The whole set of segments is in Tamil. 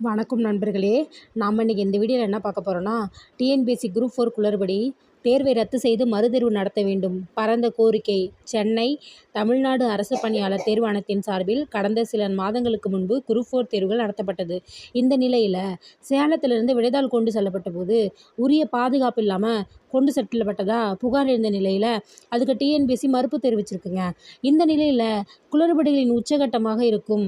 வணக்கம் நண்பர்களே நாம் இன்றைக்கி இந்த வீடியோவில் என்ன பார்க்க போகிறோன்னா டிஎன்பிஎஸ்சி குரூப் ஃபோர் குளறுபடி தேர்வை ரத்து செய்து மறுதேர்வு நடத்த வேண்டும். பரந்த கோரிக்கை. சென்னை தமிழ்நாடு அரசு பணியாளர் தேர்வாணையத்தின் சார்பில் கடந்த சில மாதங்களுக்கு முன்பு குரூப் ஃபோர் தேர்வுகள் நடத்தப்பட்டது. இந்த நிலையில் சேலத்திலிருந்து விடைதாள் கொண்டு செல்லப்பட்ட போது உரிய பாதுகாப்பு இல்லாமல் கொண்டு செல்லப்பட்டதா புகார் எழுந்த நிலையில் அதுக்கு டிஎன்பிஎஸ்சி மறுப்பு தெரிவிச்சிருக்குங்க. இந்த நிலையில் குளறுபடிகளின் உச்சகட்டமாக இருக்கும்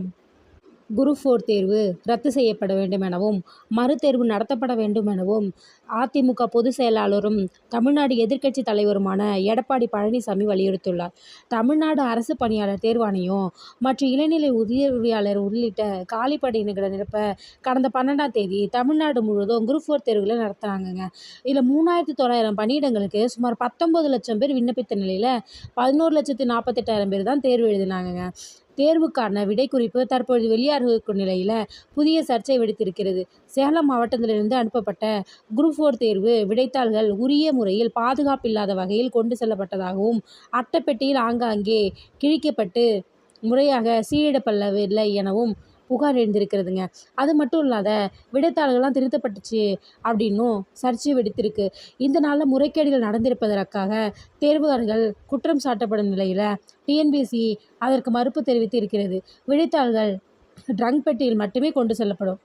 குரூப் ஃபோர் தேர்வு ரத்து செய்யப்பட வேண்டும் எனவும் மறுதேர்வு நடத்தப்பட வேண்டும் எனவும் அதிமுக பொதுச் செயலாளரும் தமிழ்நாடு எதிர்க்கட்சி தலைவருமான எடப்பாடி பழனிசாமி வலியுறுத்தியுள்ளார். தமிழ்நாடு அரசு பணியாளர் தேர்வாணையம் மற்றும் இளநிலை உதவியாளர் உள்ளிட்ட காலி பணியிடங்களை நிரப்ப கடந்த பன்னெண்டாம் தேதி தமிழ்நாடு முழுவதும் குரூப் ஃபோர் தேர்வுகளை நடத்துனாங்கங்க. இதில் மூணாயிரத்தி தொள்ளாயிரம் பணியிடங்களுக்கு சுமார் பத்தொம்பது லட்சம் பேர் விண்ணப்பித்த நிலையில் பதினோரு லட்சத்தி நாற்பத்தெட்டாயிரம் பேர் தான் தேர்வு எழுதினாங்கங்க. தேர்வுக்கான விடைக்குறிப்பு தற்பொழுது வெளியாகிருக்கும் நிலையில் புதிய சர்ச்சை வெடித்திருக்கிறது. சேலம் மாவட்டத்திலிருந்து அனுப்பப்பட்ட குரூப் ஃபோர் தேர்வு விடைத்தாள்கள் உரிய முறையில் பாதுகாப்பில்லாத வகையில் கொண்டு செல்லப்பட்டதாகவும் அட்டைப்பெட்டியில் ஆங்காங்கே கிழிக்கப்பட்டு முறையாக சீலிடப்படவில்லை எனவும் புகார் எழுந்திருக்கிறதுங்க. அது மட்டும் இல்லாத விடைத்தாள்கள்லாம் திருத்தப்பட்டுச்சு அப்படின்னும் சர்ச்சை வெடித்திருக்கு. இந்த நாளில் முறைகேடுகள் நடந்திருப்பதற்காக தேர்வுகாரர்கள் குற்றம் சாட்டப்படும் நிலையில் டிஎன்பிஎஸ்சி அதற்கு மறுப்பு தெரிவித்து இருக்கிறது. விடைத்தாள்கள் ட்ரங்க் பெட்டியில் மட்டுமே கொண்டு செல்லப்படும்.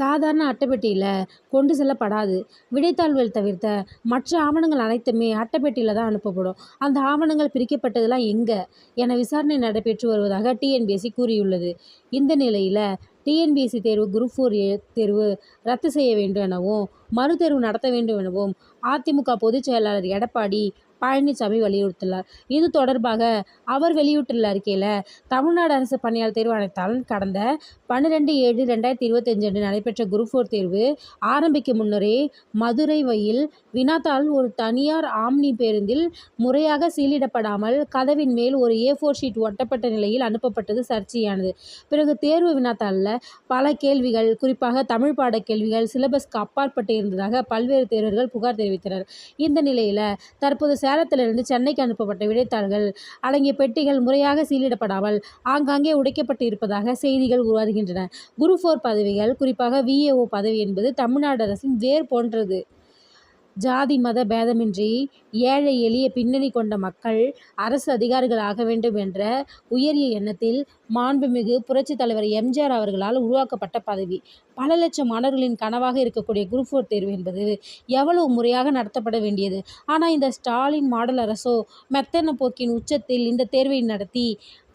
சாதாரண அட்டைப்பெட்டியில் கொண்டு செல்லப்படாது. விடைத்தாள்கள் தவிர்த்த மற்ற ஆவணங்கள் அனைத்துமே அட்டைப்பெட்டியில் தான் அனுப்பப்படும். அந்த ஆவணங்கள் பிரிக்கப்பட்டதெல்லாம் எங்கே? என விசாரணை நடைபெற்று வருவதாக டிஎன்பிஎஸ்சி கூறியுள்ளது. இந்த நிலையில் டிஎன்பிஎஸ்சி தேர்வு குரூப் ஃபோர் தேர்வு ரத்து செய்ய வேண்டும் எனவும் மறுதேர்வு நடத்த வேண்டும் எனவும் அதிமுக பொதுச் செயலாளர் எடப்பாடி பழனிசாமி வலியுறுத்தினார் இது தொடர்பாக அவர் வெளியிட்டுள்ள அறிக்கையில் தமிழ்நாடு அரசு பணியாளர் தேர்வாணையத்தால் கடந்த பன்னிரெண்டு ஏழு ரெண்டாயிரத்தி இருபத்தஞ்சு அன்று நடைபெற்ற குரூப் ஃபோர் தேர்வு ஆரம்பிக்கும் முன்னரே மதுரை வயில் வினாத்தாள் ஒரு தனியார் ஆம்னி பேருந்தில் முறையாக சீலிடப்படாமல் கதவின் மேல் ஒரு ஏ ஃபோர் ஷீட் ஒட்டப்பட்ட நிலையில் அனுப்பப்பட்டது சர்ச்சையானது. பிறகு தேர்வு வினாத்தாளில் பல கேள்விகள் குறிப்பாக தமிழ் பாட கேள்விகள் சிலபஸ்க்கு அப்பாற்பட்டு இருந்ததாக பல்வேறு தேர்வர்கள் புகார் தெரிவித்தனர். இந்த நிலையில் தற்போது சேலத்திலிருந்து சென்னைக்கு அனுப்பப்பட்ட விடைத்தாள்கள் அடங்கிய பெட்டிகள் முறையாக சீலிடப்படாமல் ஆங்காங்கே உடைக்கப்பட்டு இருப்பதாக செய்திகள் உருவாகின்றன. குரு ஃபோர் பதவிகள் குறிப்பாக விஏஓ பதவி என்பது தமிழ்நாடு அரசின் வேர் போன்றது. ஜாதி மத பேதமின்றி ஏழை எளிய பின்னணி கொண்ட மக்கள் அரசு அதிகாரிகள் ஆக வேண்டும் என்ற உயரிய எண்ணத்தில் மாண்புமிகு புரட்சித் தலைவர் எம்ஜிஆர் அவர்களால் உருவாக்கப்பட்ட பதவி. பல லட்சம் மாணவர்களின் கனவாக இருக்கக்கூடிய குரூப் ஃபோர் தேர்வு என்பது எவ்வளவு முறையாக நடத்தப்பட வேண்டியது? ஆனால் இந்த ஸ்டாலின் மாடல் அரசோ மெத்தன போக்கின் உச்சத்தில் இந்த தேர்வை நடத்தி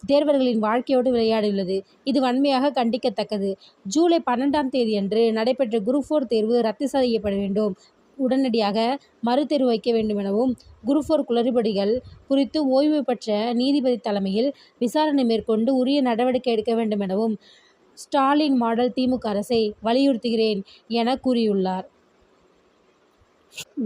தேர்வர்களின் வாழ்க்கையோடு விளையாடியுள்ளது. இது வன்மையாக கண்டிக்கத்தக்கது. ஜூலை பன்னெண்டாம் தேதி அன்று நடைபெற்ற குரூப் ஃபோர் தேர்வு ரத்து செய்யப்பட வேண்டும். உடனடியாக மறுதேர்வு வைக்க வேண்டும் எனவும் குரூப் ஃபோர் குளறுபடிகள் குறித்து ஓய்வு பெற்ற நீதிபதி தலைமையில் விசாரணை மேற்கொண்டு உரிய நடவடிக்கை எடுக்க வேண்டும் எனவும் ஸ்டாலின் மாடல் திமுக அரசை வலியுறுத்துகிறேன் என கூறியுள்ளார்.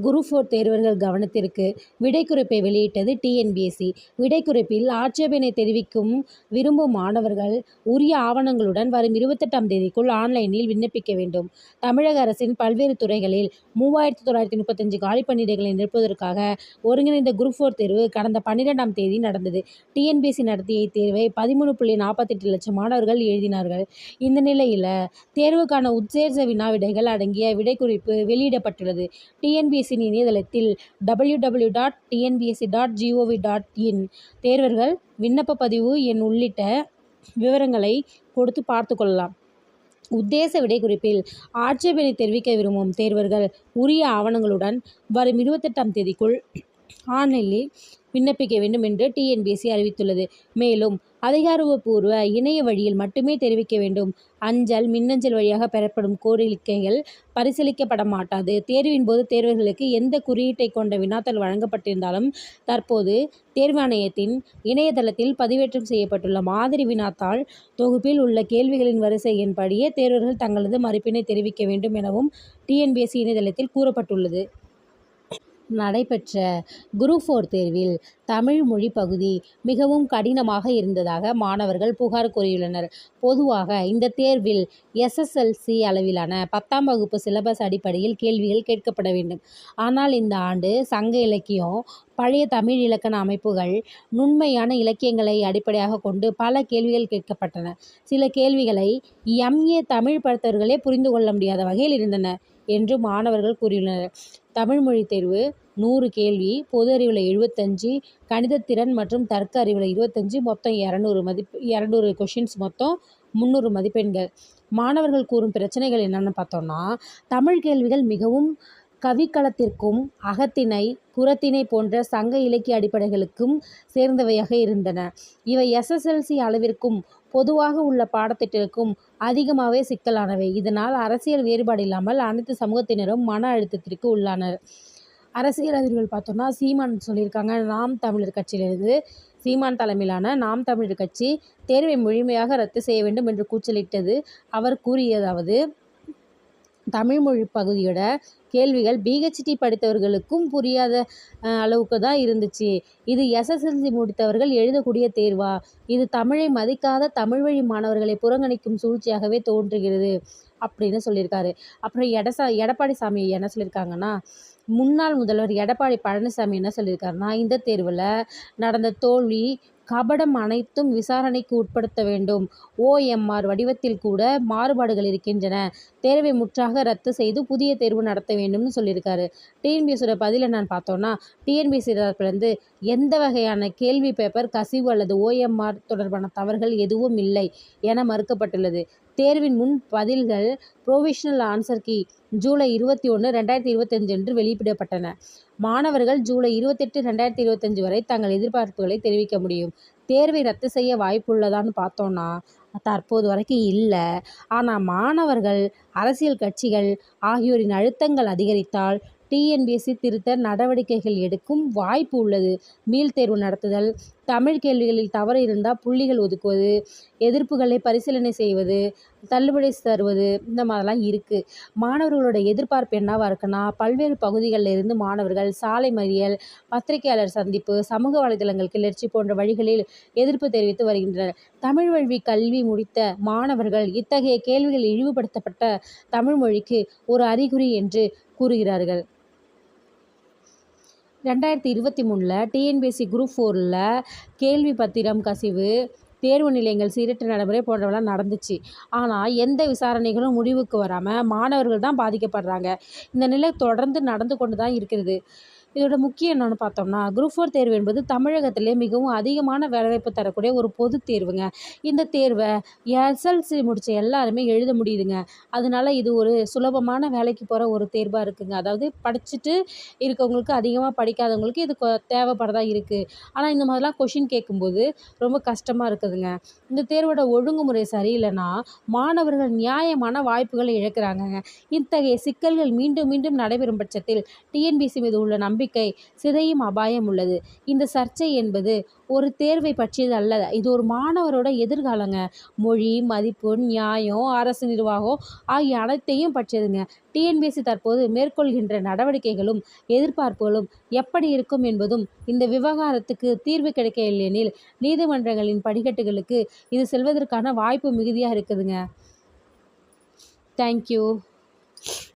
குரூப் ஃபோர் தேர்வர்கள் கவனத்திற்கு விடைக்குறிப்பை வெளியிட்டது டிஎன்பிஎஸ்சி விடைக்குறிப்பில் ஆட்சேபனை தெரிவிக்கும் விரும்பும் மாணவர்கள் உரிய ஆவணங்களுடன் வரும் இருபத்தெட்டாம் தேதிக்குள் ஆன்லைனில் விண்ணப்பிக்க வேண்டும். தமிழக அரசின் பல்வேறு துறைகளில் மூவாயிரத்தி தொள்ளாயிரத்தி முப்பத்தஞ்சு காலி பணியிடங்களை நிரப்புவதற்காக ஒருங்கிணைந்த குரூப் ஃபோர் தேர்வு கடந்த பன்னிரெண்டாம் தேதி நடந்தது. டிஎன்பிஎஸ்சி நடத்திய இத்தேர்வை பதிமூணு புள்ளி நாற்பத்தெட்டு லட்சம் மாணவர்கள் எழுதினார்கள். இந்த நிலையில் தேர்வுக்கான உத்தேச வினா விடைகள் அடங்கிய விடைக்குறிப்பு வெளியிடப்பட்டுள்ளது. டிஎன்பிஎஸ்சி இணையதளத்தில் W W dot TNPSC dot GOV dot in தேர்வர்கள் விண்ணப்ப பதிவு எண் உள்ளிட்ட விவரங்களை கொடுத்து பார்த்து கொள்ளலாம். உத்தேச விடைக்குறிப்பில் ஆட்சேபனை தெரிவிக்க விரும்பும் தேர்வர்கள் உரிய ஆவணங்களுடன் வரும் இருபத்தெட்டாம் தேதிக்குள் ஆன்லைனில் விண்ணப்பிக்க வேண்டும் என்று டிஎன்பிஎஸ்சி அறிவித்துள்ளது. மேலும் அதிகாரப்பூர்வ இணைய வழியில் மட்டுமே தெரிவிக்க வேண்டும். அஞ்சல் மின்னஞ்சல் வழியாக பெறப்படும் கோரிக்கைகள் பரிசீலிக்கப்பட மாட்டாது. தேர்வின் போது தேர்வர்களுக்கு எந்த குறியீட்டை கொண்ட வினாத்தாள் வழங்கப்பட்டிருந்தாலும் தற்போது தேர்வாணையத்தின் இணையதளத்தில் பதிவேற்றம் செய்யப்பட்டுள்ள மாதிரி வினாத்தாள் தொகுப்பில் உள்ள கேள்விகளின் வரிசை எண்படியே தேர்வர்கள் தங்களது மறுப்பினை தெரிவிக்க வேண்டும் எனவும் டிஎன்பிஎஸ்சி இணையதளத்தில் கூறப்பட்டுள்ளது. நடைபெற்ற குரூப் ஃபோர் தேர்வில் தமிழ் மொழி பகுதி மிகவும் கடினமாக இருந்ததாக மாணவர்கள் புகார் கூறியுள்ளனர். பொதுவாக இந்த தேர்வில் எஸ்எஸ்எல்சி அளவிலான பத்தாம் வகுப்பு சிலபஸ் அடிப்படையில் கேள்விகள் கேட்கப்பட வேண்டும். ஆனால் இந்த ஆண்டு சங்க இலக்கியம், பழைய தமிழ் இலக்கண அமைப்புகள், நுண்மையான இலக்கியங்களை அடிப்படையாக கொண்டு பல கேள்விகள் கேட்கப்பட்டன. சில கேள்விகளை எம்ஏ தமிழ் படித்தவர்களே புரிந்து கொள்ள முடியாத வகையில் இருந்தன என்று மாணவர்கள் கூறியுள்ளனர். தமிழ் மொழி தேர்வு நூறு கேள்வி, பொது அறிவில் எழுபத்தஞ்சு, கணிதத்திறன் மற்றும் தர்க்க அறிவில் இருபத்தஞ்சு மொத்தம் இரநூறு மதிப்பு இரநூறு கொஷின்ஸ் மொத்தம் முந்நூறு மதிப்பெண்கள். மாணவர்கள் கூறும் பிரச்சனைகள் என்னென்னு பார்த்தோம்னா, தமிழ் கேள்விகள் மிகவும் கவிக்களத்திற்கும், அகத்திணை, புறத்திணை போன்ற சங்க இலக்கிய அடிப்படைகளுக்கும் சேர்ந்தவையாக இருந்தன. இவை எஸ்எஸ்எல்சி அளவிற்கும், பொதுவாக உள்ள பாடத்திட்டத்திற்கும் அதிகமாகவே சிக்கலானவை. இதனால் அரசியல் வேறுபாடு இல்லாமல் அனைத்து சமூகத்தினரும் மன அழுத்தத்திற்கு உள்ளானர். அரசியல் அதிர்வுகள் பார்த்தோம்னா சீமான் சொல்லியிருக்காங்க நாம் தமிழர் கட்சியிலிருந்து சீமான் தலைமையிலான நாம் தமிழர் கட்சி தேர்வை முழுமையாக ரத்து செய்ய வேண்டும் என்று கூச்சலிட்டது. அவர் கூறியதாவது தமிழ்மொழி பகுதியோட கேள்விகள் பிஹெச்டி படித்தவர்களுக்கும் புரியாத அளவுக்கு தான் இருந்துச்சு. இது எஸ். எஸ். எல். சி. முடித்தவர்கள் எழுதக்கூடிய தேர்வா? இது தமிழை மதிக்காத தமிழ் வழி மாணவர்களை புறங்கணிக்கும் சூழ்ச்சியாகவே தோன்றுகிறது அப்படின்னு சொல்லியிருக்காரு. அப்புறம் எடசா எடப்பாடி சாமி என்ன சொல்லியிருக்காங்கன்னா, முன்னாள் முதல்வர் எடப்பாடி பழனிசாமி என்ன சொல்லியிருக்காருன்னா, இந்த தேர்வில் நடந்த தோல்வி, கபடம் அனைத்தும் விசாரணைக்கு உட்படுத்த வேண்டும். ஓஎம்ஆர் வடிவத்தில் கூட மாறுபாடுகள் இருக்கின்றன. தேர்வை முற்றாக ரத்து செய்து புதிய தேர்வு நடத்த வேண்டும்னு சொல்லியிருக்காரு. டி. பதிலை நான் பார்த்தோன்னா யோட தரப்புலேருந்து எந்த வகையான கேள்வி பேப்பர் கசிவு அல்லது ஓஎம்ஆர் தொடர்பான தவறுகள் எதுவும் இல்லை என மறுக்கப்பட்டுள்ளது. தேர்வின் முன் பதில்கள் புரோவிஷனல் ஆன்சர் கீ ஜூலை இருபத்தி ஒன்று, ரெண்டாயிரத்தி இருபத்தஞ்சு அன்று வெளியிடப்பட்டன. மாணவர்கள் ஜூலை இருபத்தெட்டு, ரெண்டாயிரத்தி இருபத்தஞ்சு வரை தங்கள் எதிர்பார்ப்புகளை தெரிவிக்க முடியும். தேர்வை ரத்து செய்ய வாய்ப்புள்ளதான்னு பார்த்தோன்னா தற்போது வரைக்கும் இல்லை ஆனால் மாணவர்கள், அரசியல் கட்சிகள் ஆகியோரின் அழுத்தங்கள் அதிகரித்தால் டிஎன்பிஎஸ்சி திருத்த நடவடிக்கைகள் எடுக்கும் வாய்ப்பு உள்ளது. மீள்தேர்வு நடத்துதல், தமிழ் கேள்விகளில் தவறு இருந்தால் புள்ளிகள் ஒதுக்குவது, எதிர்ப்புகளை பரிசீலனை செய்வது, தள்ளுபடி தருவது இந்த மாதிரிலாம் இருக்குது மாணவர்களோட எதிர்பார்ப்பு என்னவாக இருக்குன்னா, பல்வேறு பகுதிகளில் இருந்து மாணவர்கள் சாலை மறியல், பத்திரிகையாளர் சந்திப்பு, சமூக வலைதளங்கள் கிளர்ச்சி போன்ற வழிகளில் எதிர்ப்பு தெரிவித்து வருகின்றனர். தமிழ் வழி கல்வி முடித்த மாணவர்கள் இத்தகைய கேள்விகள் இழிவுபடுத்தப்பட்ட தமிழ் மொழிக்கு ஒரு அறிகுறி என்று கூறுகிறார்கள். ரெண்டாயிரத்தி இருபத்தி மூணில் டிஎன்பிஎஸ்சி குரூப் ஃபோரில் கேள்வி பத்திரம் கசிவு, தேர்வு நிலையங்கள் சீரற்ற நடைமுறை போன்றவெல்லாம் நடந்துச்சு. ஆனால் எந்த விசாரணைகளும் முடிவுக்கு வராமல் மாணவர்கள் தான் பாதிக்கப்படுறாங்க. இந்த நிலை தொடர்ந்து நடந்து கொண்டு தான் இருக்கிறது. இதோட முக்கியம் என்னென்னு பார்த்தோம்னா, குரூப் ஃபோர் தேர்வு என்பது தமிழகத்திலே மிகவும் அதிகமான வேலைவாய்ப்பு தரக்கூடிய ஒரு பொதுத் தேர்வுங்க. இந்த தேர்வை எஸ்எல்சி முடித்த எல்லாருமே எழுத முடியுதுங்க. அதனால இது ஒரு சுலபமான வேலைக்கு போகிற ஒரு தேர்வாக இருக்குங்க. அதாவது படிச்சுட்டு இருக்கவங்களுக்கு, அதிகமாக படிக்காதவங்களுக்கு இது கொ தேவைப்படதா இருக்குது ஆனால் இந்த மாதிரிலாம் கொஷின் கேட்கும்போது ரொம்ப கஷ்டமாக இருக்குதுங்க. இந்த தேர்வோட ஒழுங்குமுறை சரியில்லைன்னா மாணவர்கள் நியாயமான வாய்ப்புகளை இழக்கிறாங்கங்க. இத்தகைய சிக்கல்கள் மீண்டும் மீண்டும் நடைபெறும் பட்சத்தில் டிஎன்பிசி மீது உள்ள நம்பிக்கை சிதையும் அபாயம் உள்ளது. இந்த சர்ச்சை என்பது ஒரு தேர்வை பற்றியது அல்ல. இது ஒரு மாணவரோட எதிர்காலங்க. மொழி, மதிப்பு, நியாயம், அரசு நிர்வாகம் ஆகிய அனைத்தையும் பற்றியதுங்க. டிஎன்பிஎஸ்சி தற்போது மேற்கொள்கின்ற நடவடிக்கைகளும், எதிர்பார்ப்புகளும் எப்படி இருக்கும் என்பதும் இந்த விவகாரத்துக்கு தீர்வு கிடைக்கவில்லையெனில், நீதிமன்றங்களின் படிக்கட்டுகளுக்கு இது செல்வதற்கான வாய்ப்பு மிகுதியாக இருக்குதுங்க. Thank you.